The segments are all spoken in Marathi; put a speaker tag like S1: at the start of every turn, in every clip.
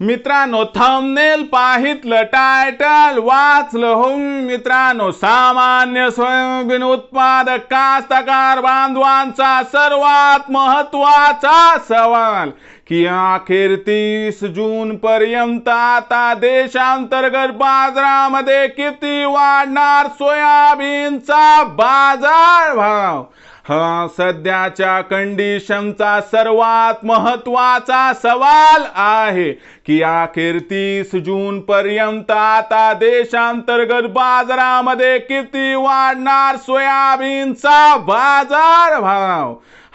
S1: मित्रांनो थंबनेल पाहितलं टायटल वाचलं हो मित्रांनो सामान्य स्वयंबीन उत्पादक कास्तकार बांधवांचा सर्वात महत्त्वाचा सवाल की अखेर तीस जून पर्यंत आता देशांतर्गत बाजारामध्ये किती वाढणार सोयाबीनचा बाजार भाव हा सध्याच्या कंडिशनचा सर्वात महत्त्वाचा सवाल आहे की अखेर तीस जून पर्यंत आता देशांतर्गत बाजारामध्ये किती वाढणार सोयाबीनचा बाजार भाव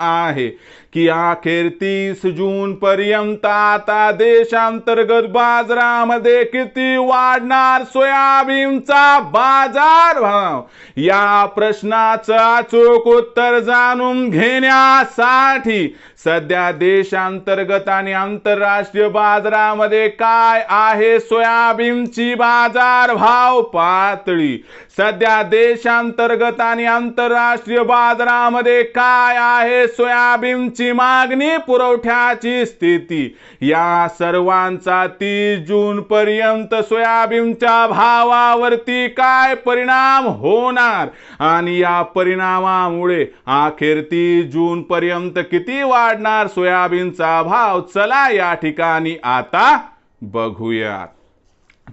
S1: आहे की अखेर तीस जून पर्यंत आता देशांतर्गत बाजारामध्ये किती वाढणार सोयाबीनचा बाजार भाव या प्रश्नाचं अचूक उत्तर जाणून घेण्यासाठी सध्या देशांतर्गत आणि आंतरराष्ट्रीय बाजारामध्ये काय आहे सोयाबीनची बाजार भाव पातळी? सध्या देशांतर्गत आणि आंतरराष्ट्रीय बाजारामध्ये काय आहे सोयाबीनची मागणी पुरवठ्याची स्थिती. या सर्वांचा तीस जून पर्यंत सोयाबीनच्या भावावरती काय परिणाम होणार? आणि या परिणामामुळे अखेर तीस जून पर्यंत किती वाढणार सोयाबीनचा भाव? चला या ठिकाणी आता बघूयात.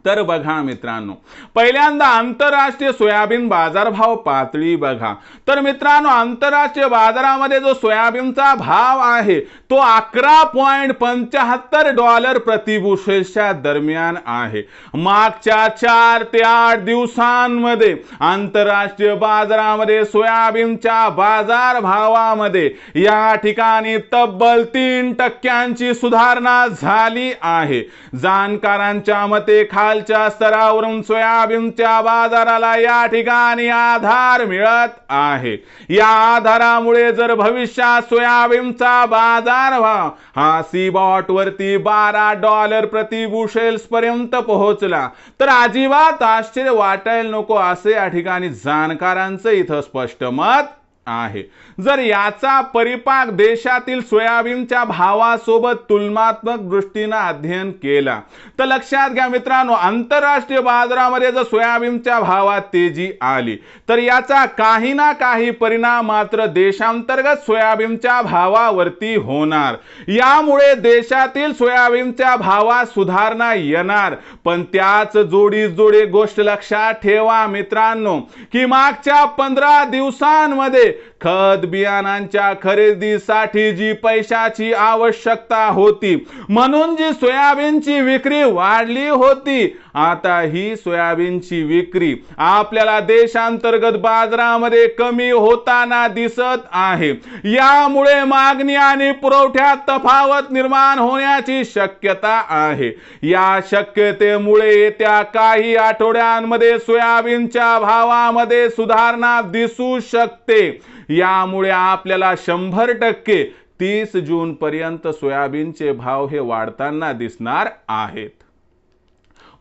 S1: तर बघा मित्रांनो पहिल्यांदा आंतरराष्ट्रीय सोयाबीन बाजारभाव पातळी बघा. तर मित्रांनो आंतरराष्ट्रीय बाजारामध्ये जो सोयाबीनचा भाव आहे तो अकरा पॉईंट पंच्याहत्तर डॉलर प्रतिबुशेलच्या दरम्यान आहे. मागच्या चार ते आठ दिवसांमध्ये आंतरराष्ट्रीय बाजारामध्ये सोयाबीनच्या बाजारभावामध्ये या ठिकाणी तब्बल तीन टक्क्यांची सुधारणा झाली आहे. जाणकारांच्या मते खालच्या स्तरावरून सोयाबीनच्या बाजाराला या ठिकाणी आधार मिळत आहे. या आधारामुळे जर भविष्यात सोयाबीनचा बाजार भाव हा सीबॉट वरती बारा डॉलर प्रति बुशेल्स पर्यंत पोहोचला. तर अजिबात आश्चर्य वाटायला नको असे या ठिकाणी जाणकारांचं इथं स्पष्ट मत आहे. जर याचा परिपाक देशातील सोयाबीनच्या भावासोबत तुलनात्मक दृष्टीनं अध्ययन केला तर लक्षात घ्या मित्रांनो आंतरराष्ट्रीय बाजारामध्ये जर सोयाबीनच्या भावात तेजी आली तर याचा काही ना काही परिणाम मात्र देशांतर्गत सोयाबीनच्या भावावरती होणार. यामुळे देशातील सोयाबीनच्या भावात सुधारणा येणार. पण त्याच जोडी जोडी गोष्ट लक्षात ठेवा मित्रांनो की मागच्या पंधरा दिवसांमध्ये खत बियाणांच्या खरेदीसाठी जी पैशाची आवश्यकता होती म्हणून जी सोयाबीनची विक्री वाढली होती आता ही सोयाबीनची विक्री आपल्याला देशांतर्गत बाजारामध्ये कमी होताना दिसत आहे. यामुळे मागणी आणि पुरवठ्यात तफावत निर्माण होण्याची शक्यता आहे. या शक्यतेमुळे येत्या काही आठवड्यांमध्ये सोयाबीनच्या भावामध्ये सुधारणा दिसू शकते. यामुळे आपल्याला शंभर टक्के तीस जून पर्यंत सोयाबीनचे भाव हे वाढताना दिसणार आहेत.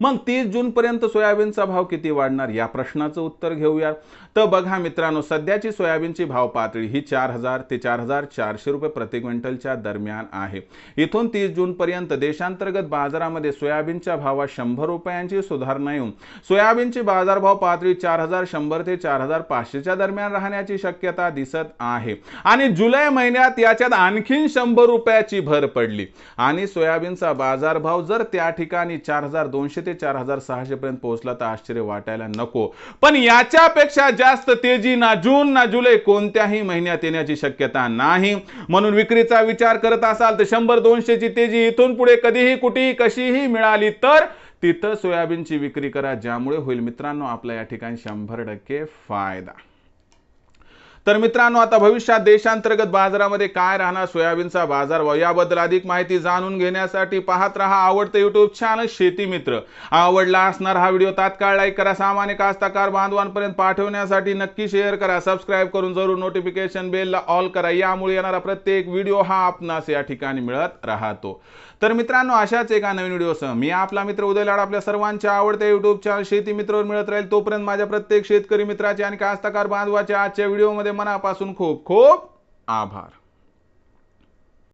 S1: मग तीस जून पर्यंत सोयाबीनचा भाव किती वाढणार? या प्रश्नाचं उत्तर घेऊया. तर बघा मित्रांनो सध्याची सोयाबीनची भाव पातळी ही चार हजार ते चार हजार चारशे रुपये प्रति क्विंटलच्या दरम्यान आहे. इथून तीस जून पर्यंत देशांतर्गत बाजारामध्ये सोयाबीनच्या भावात शंभर रुपयांची सुधारणा येऊन सोयाबीनची बाजारभाव पातळी चार हजार शंभर ते चार हजार पाचशेच्या दरम्यान राहण्याची शक्यता दिसत आहे. आणि जुलै महिन्यात याच्यात आणखीन शंभर रुपयाची भर पडली. आणि सोयाबीनचा बाजारभाव जर त्या ठिकाणी चार हजार दोनशे ते चार हजार सहाशे पर्यंत पोहोचला तर आश्चर्य वाटायला नको. पण याच्यापेक्षा जास्त तेजी ना जून ना जुलै कोणत्याही महिन्यात येण्याची शक्यता नाही. म्हणून विक्रीचा विचार करत असाल तर शंभर दोनशेची तेजी इथून पुढे कधीही कुठेही कशीही मिळाली तर तिथं सोयाबीनची विक्री करा ज्यामुळे होईल मित्रांनो आपला या ठिकाणी शंभर टक्के फायदा. तर मित्रांनो आता भविष्यात देशांतर्गत बाजारामध्ये काय राहणार? सोयाबीनचा बाजारभाव याबद्दल अधिक माहिती जाणून घेण्यासाठी पाहत रहा आवडतं युट्यूब चॅनल शेती मित्र. आवडला असणार हा व्हिडिओ तात्काळ लाईक करा. सामान्य कास्तकार बांधवांपर्यंत पाठवण्यासाठी नक्की शेअर करा. सबस्क्राईब करून जरूर नोटिफिकेशन बेलला ऑल करा. यामुळे येणारा प्रत्येक व्हिडिओ हा आपणास या ठिकाणी मिळत राहतो. तर मित्रांनो अशाच एका नवीन व्हिडिओसह मी आपला मित्र उदय लाड आपल्या सर्वांच्या आवडत्या युट्यूब चॅनल शेती मित्रवर मिळत राहील. तोपर्यंत माझ्या प्रत्येक शेतकरी मित्राचे आणि कास्तकार बांधवाच्या आजच्या व्हिडिओमध्ये मनापासून खूप खूप आभार.